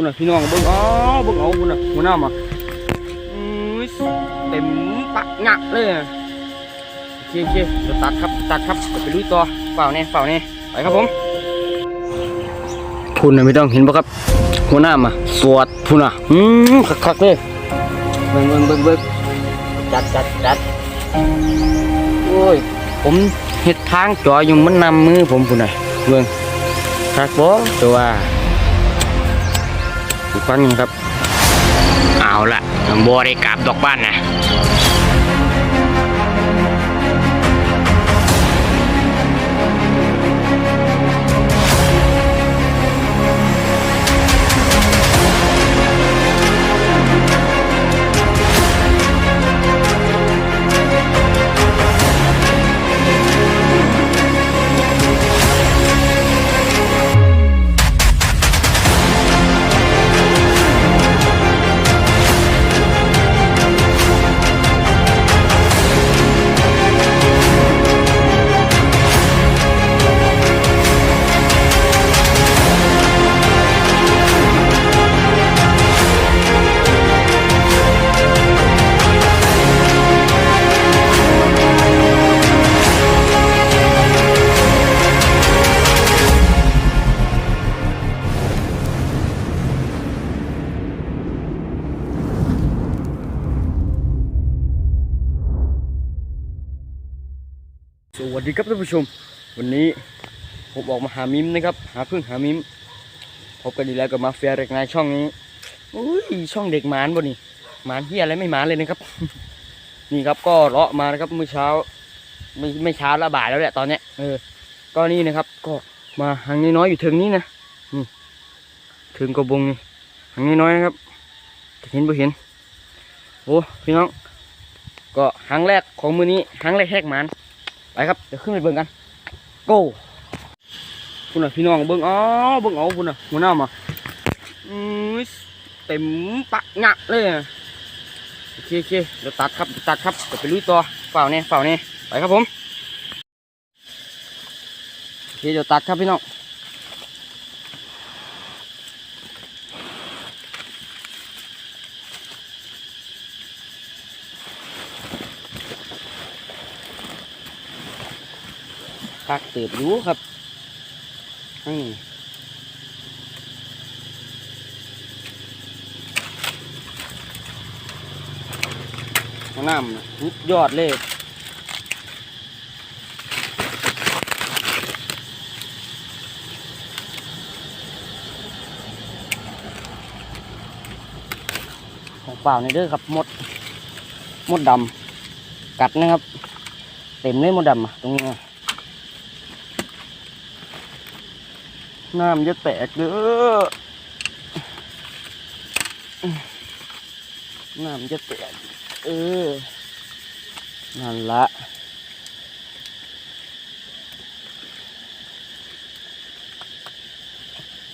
คุณน่ะพี่น้องเบิ่งอ๋อเบิ่งเอาคุณน่ะหัวหน้ามาเต็มปักหงักเลยโอเคโอเคเดี๋ยวตัดครับตัดครับเดี๋ยวไปลุยต่อเปล่าเนี่ยเปล่าเนี่ยไปครับผมคุณน่ะไม่ต้องเห็นปะครับ หัวหน้ามาสวดพุ่นน่ะอืมคักๆเลยเบิ่งเบิ่งเบิ่งเบิ่งจัดจัดจัดโอ้ยผมเห็ดทางจอยอยู่มันนำมือผมพุ่นน่ะเบิ่งคักบ่ตัวว่า อีกฟังหนึงครับ เอาละบัวได้กลับดอกบ้านนะ ครับท่านผู้ชม วันนี้ผมออกมาหามิมนะครับ หาพึ่งหามิมพบกันดีแล้วกับมาเฟียเด็กนายช่องนี้อุ้ยช่องเด็กหมานบ่นี่หมานเฮียอะไรไม่หมานเลยนะครับ นี่ครับก็เลาะมานะครับเมื่อเช้า ไม่ไม่เช้าละบ่ายแล้วแหละตอนเนี้ยเออก็นี่นะครับ ก็มาหางน้อยๆอยู่ถึงนี้นะนี่ถึงกระบงนี่หางน้อยๆนะครับจะเห็นบ่เห็นโอ้พี่น้อง ก็หางแรกของมือนี้หางแรกแหกหมาน ไปครับเดี๋ยวขึ้นไปเบิ่งกันโก้คุณน่ะพี่น้องเบิ่งอ๋อเบิ่งเอาคุณน่ะหัวหน้ามาอือเต็มปักงักเลยโอเคโอเคเดี๋ยวตัดครับเดี๋ยวตัดครับเดี๋ยวไปลุยต่อเปล่าเนี่ยเปล่าเนี่ยไปครับผมโอเคเดี๋ยวตัดครับพี่น้อง ตักเติบอยู่ครับอืมน้ำน่ะสุดยอดเลยของเปล่าในเด้อครับมดมดดำกัดนะครับ เต็มเลยมดดำอะตรงนี้อะ น้ำจะแตกเด้อน้ำจะแตก เออ นั่นละ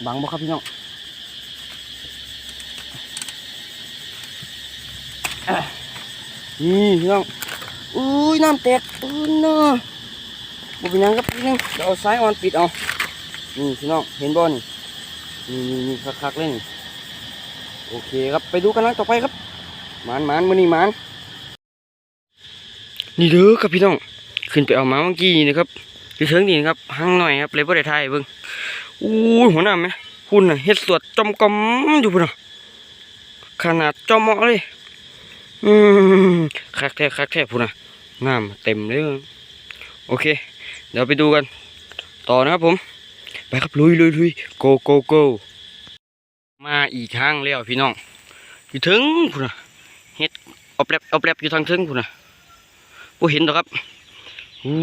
บังบ่ครับพี่น้องนี่พี่น้องอุ้ยน้ำแตกอุ้ยน้าบ่เป็นยังครับพี่น้องเดี๋ยวเอาสายออนปิดเอา นี่พี่น้องเห็นบ่นี่นี่นี่นี่คักๆเลยนี่โอเคครับไปดูกันนะต่อไปครับหมานหมานมือนี่หมานนี่เด้อครับพี่น้องขึ้นไปเอามาเมื่อกี้นี่นะครับอยู่เชิงนี่นะครับหังหน่อยครับเลยบ่ได้ถ่ายเบิ่งอู้หัวหน้าไหมหุ่นน่ะเฮ็ดสวดจอมกอมอยู่พุ่นน่ะขนาดจอมเหมาะเลยอืมคักแท้คักแท้พูดนะน้ำเต็มเลยโอเค เดี๋ยวไปดูกัน ต่อนะครับผม ครับลุยลุยลุยโกโกโกมาอีกครั้งแล้วพี่น้องอยู่ถึงพูดนะเฮ็ดเอาแปลบเอาแปลบอยู่ทางถึงพูดนะผู้เห็นหรอครับอู้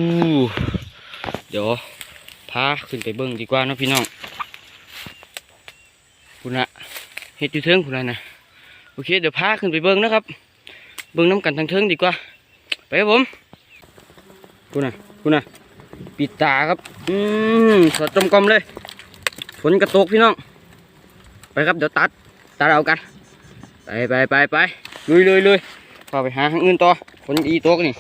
เดี๋ยวพาขึ้นไปเบิ้งดีกว่านะพี่น้องพูดนะเฮ็ดอยู่ถึงพูดนะนะโอเคเดี๋ยวพาขึ้นไปเบิ้งนะครับ เบิ่งน้ำกันทางเทิงดีกว่า ไปครับผมกูน่ะกูน่ะ ปิดตาครับ อืมสอดจมกลมเลย ฝนกระตกพี่น้อง ไปครับเดี๋ยวตัด ตัดเอากัน ไปไปไปไปลุยลุยลุยพาไปหาทางอื่นต่อ ฝนอีตกนี่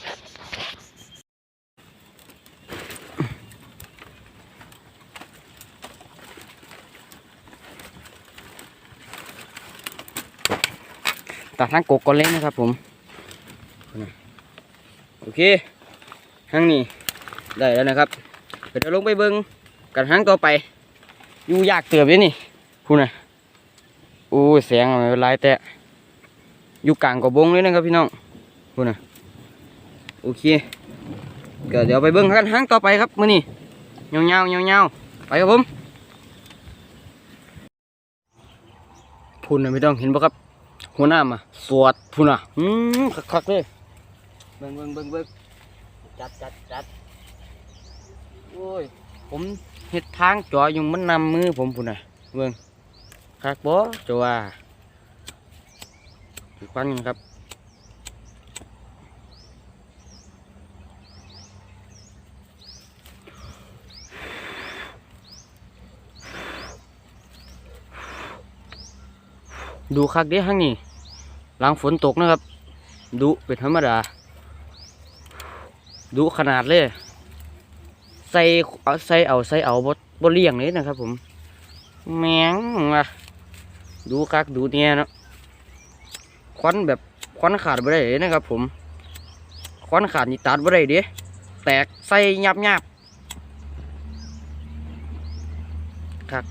ตัดทางกกก่อนเลยนะครับผม โอเคหางนี้ ได้แล้วนะครับเดี๋ยวลงไปเบิ้งกันหางต่อไป อยู่ยากเติบเลยนี่พูดนะโอ้แสงอะไรลายแต่อยู่กลางกระบงเลยนะครับพี่น้องพูดนะโอเคก็เดี๋ยวไปเบิ้งกันหางต่อไปครับมื้อนี้เงาเงาเงาเงาไปครับผมพูดนะไม่ต้องเห็นปะครับ หัวหน้ามาสวดพูดนะอืมคักๆเลยเบิ้งเบิ้งเบิ้งเบิ้งจัดจัดจัด โอ้ย ผมเห็ดทางจ่ออยู่มันนำมือผมพูดนะเบิ้งคักบ่จัวอีกครั้งหนึงครับดูคักเด้ข้างนี้หลังฝนตกนะครับ ดูเป็นธรรมดา ดูขนาดเลย ใส่เอาใส่เอาใส่เอาบดบดเลี่ยงเลยนะครับ ผมแมงว่ะดูคักดูเนี่ยเนาะควันแบบควันขาดไปได้เลยนะครับ ผมควันขาดนี่ตัดไปได้เด้แตกใส่ยับยับคัก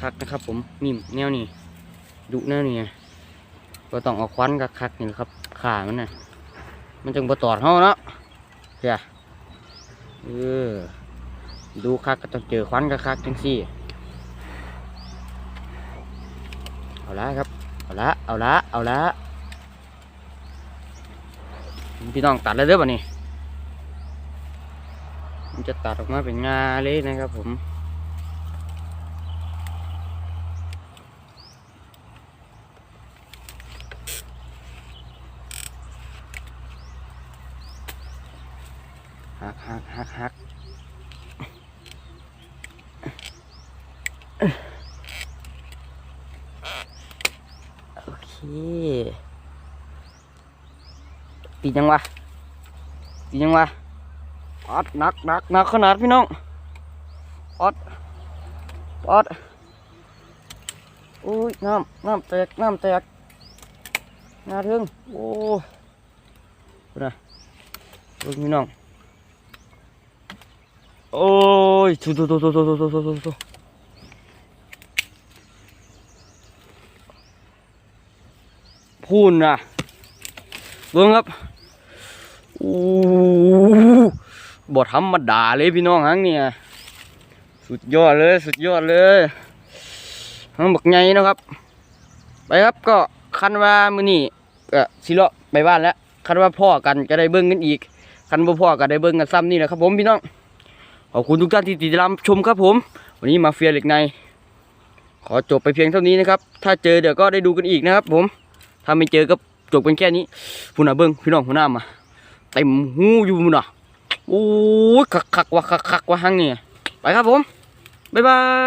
คักนะครับ ผมนิ่มแนวนี้ดุแน่นี่ก็ต้องเอาควันกับคักนี่ครับขามันน่ะมันจึงบ่ตอดเฮาเนาะเสียเออ ดูคักก็ต้องเจอควันก็คักจังสี่เอาละครับ เอาละ เอาละ เอาละ พี่น้องตัดแล้วเด้อบ่นี่มันจะตัดออกมาเป็นงาเลยนะครับผม ปียังวะปียังวะออดหนักหนักหนักขนาดพี่น้องออดออดอุ้ยน้ำน้ำแตกน้ำแตกนาทึ่งโอ้นะดูพี่น้องโอ้ยสุดสุดสุดสุดสุดสุดสุด พูนนะเบิ้งครับโอ้บ่ธรรมดาเลยพี่น้องหังเนี่ยสุดยอดเลยสุดยอดเลยหังบักไงนะครับ ไปครับก็คันว่ามือนี่ก็สิเลาะไปบ้านแล้วคันว่าพ่อกันก็ได้เบิ้งกันอีก คันบ่พ่อก็ได้เบิ้งกันซ้ำนี่แหละครับผมพี่น้องขอบคุณทุกท่านที่ติดตามชมครับผม วันนี้มาเฟียเหล็กใน ขอจบไปเพียงเท่านี้นะครับ ถ้าเจอเดี๋ยวก็ได้ดูกันอีกนะครับผม ถ้าไม่เจอก็จบเป็นแค่นี้พูน่ะเบิ้งพี่น้องหัวหน้ามาเต็มหูอยู่มุน่ะโอ้ยคักคักๆวะคักคักๆวะหังนี่ไปครับผมบ๊ายบาย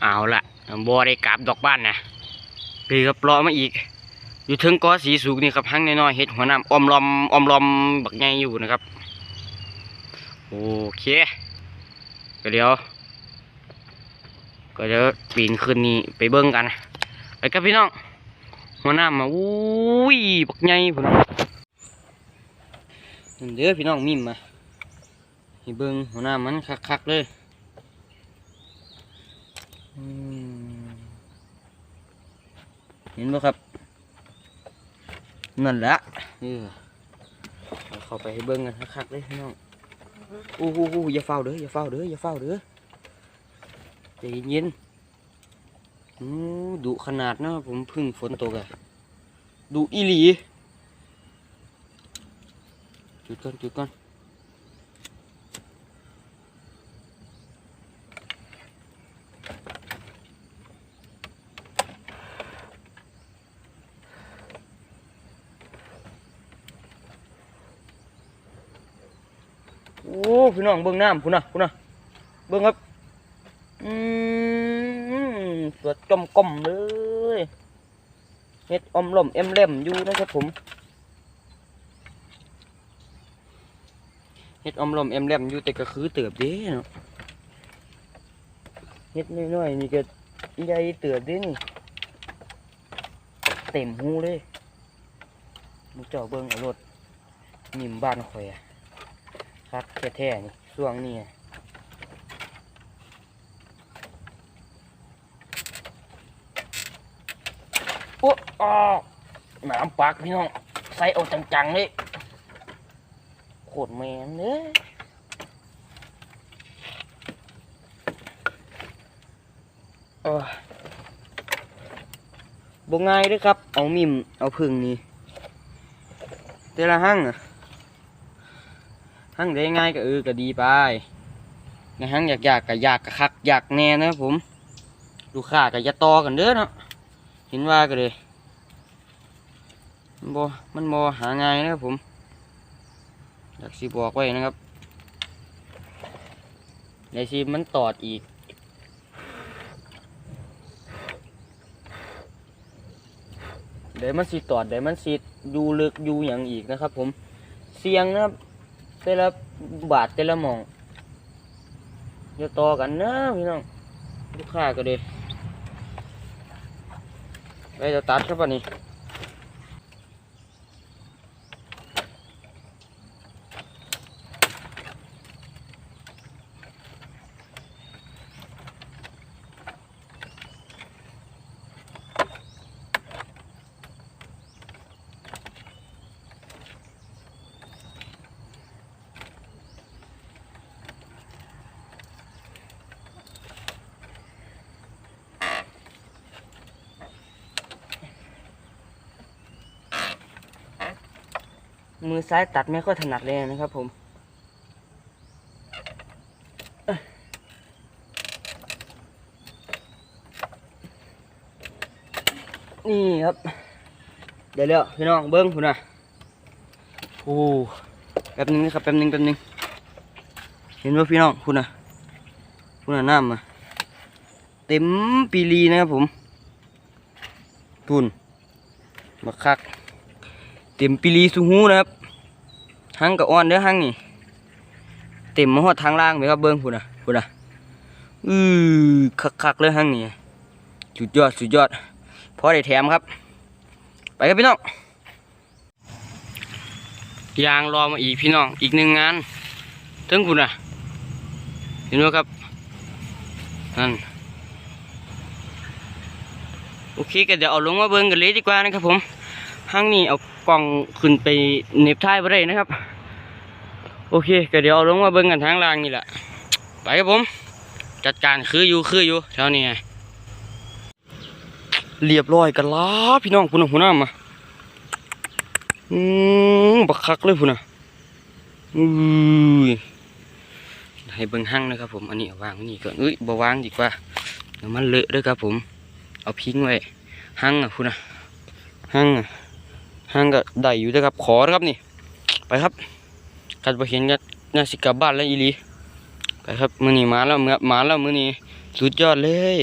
เอาละบอได้กลับดอกบ้านนะพี่ครับรอมาอีก อยู่ถึงกอสีสูงนี่ครับหังน้อยๆเห็ดหัวหน้าอมลอมอมลอมบักใหญ่อยู่นะครับโอเคก็เดี๋ยวก็เดี๋ยวปีนขึ้นนี่ไปเบิ้งกันไปกับพี่น้อง หัวหน้ามาอุ้ยบักใหญ่พุ่นน่ะนั่นเด้อพี่น้องมิมมาให้เบิ้งหัวหน้ามันคักๆเลยเห็นบ่ครับนั่นแหละเออเอาเข้าไปให้เบิ้งกันคักๆเลยพี่น้องโอ้โหอย่าเฝ้าเด้ออย่าเฝ้าเด้ออย่าเฝ้าเด้อใจเย็นๆ ดุขนาดนะผมพึ่งฝนตกอะดุอีหลี จุดก่อนจุดก่อนโอ้พี่น้องเบิ่งน้ำพุ่นนะพุ่นนะเบิ่งครับ อืม สวจมกลมๆเลยเฮ็ดอมลมเอ็มเล่มอยู่นะครับผมเฮ็ดอมลมเอ็มเล่มอยู่แต่ก็คือเติบเด้เนาะเฮ็ดน้อยๆนี่ก็ใหญ่เติบเด้นี่เต็มหูเลยมุกเจ้าเบิ้งเอารถนิ่มบ้านข่อยอะคักแท้ๆนี่ช่วงนี้ อะโอ้ออกน้ำปักพี่น้องใส่เอาจังๆเลยโคตรแมนเลยโอ้ยบ่ง่ายเด้วยครับ เอามิม เอาพึ่งนี่แต่ละหั่งอะหั่งได้ง่ายก็เออก็ดีไปในหั่งอยากๆกก็อยากกะคักอยากแน่นะผม ลูกค้าก็อย่าต่อกันเด้อเนาะเห็นว่าก็เลย มันบ่มันบ่หาง่ายนะครับผมอยากสิบอกไว้นะครับในสิมันตอดอีกเดี๋ยวมันสิตอดเดี๋ยวมันสิอยู่ลึกอยู่อย่างอีกนะครับ ผมเสียงนะครับแต่ละบาทแต่ละหมองอย่าต่อกันนะพี่น้องลูกค้าก็เลยไปจะตัดครับอันนี้ มือซ้ายตัดไม่ค่อยถนัดเลยนะครับผมนี่ครับเดี๋ยวเร็วพี่น้องเบิ้งคุณนะโอ้แป๊บนึงนะครับแป๊บนึงแป๊บนึงเห็นว่าพี่น้องคุณนะคุณน่ะน้ำมาเต็มปีรีนะครับผมทุนมาคัก เต็มปีรีสูหูนะครับ หังกับอ้อนเด้อหังนี่เต็มมาหอดทางล่างไหมครับเบิ้งพุ่นะพุ่นะอือคักๆเลยหังนี่สุดยอดสุดยอดพอได้แถมครับ ไปครับพี่น้องยางรอมาอีกพี่น้องอีกหนึ่งงานถึงพุ่นะเห็นไหมครับนั่นโอเคก็เดี๋ยวเอาลงมาเบิ้งกันเลยดีกว่านะครับผมห้างนี้เอา กล่องขึ้นไปเน็บท้ายไปได้นะครับ โอเคก็เดี๋ยวเอาลงมาเบิ่งกันทางล่างนี่แหละไปครับผม จัดการคืออยู่คืออยู่แถวนี้ไงเรียบร้อยกันล้าพี่น้องพุ่นน่ะพุ่นน่ะมาอืมบักคักเลยพุ่นน่ะอุ้ยให้เบิ่งห้างนะครับผมอันนี้วางนี่ก่อนอุ้ยบ่วางดีกว่าเดี๋ยวมันเลอะด้วยครับผม เอาพิงไว้ห้างอะพุ่นน่ะห้างอะ ห่างก็ได้อยู่นะครับขอนะครับนี่ ไปครับกัดไปเห็นกันน่าสิกลับบ้านแล้วอีลีไปครับมือนี้มาแล้วมื่อมาแล้วมือนี้สุดยอดเลย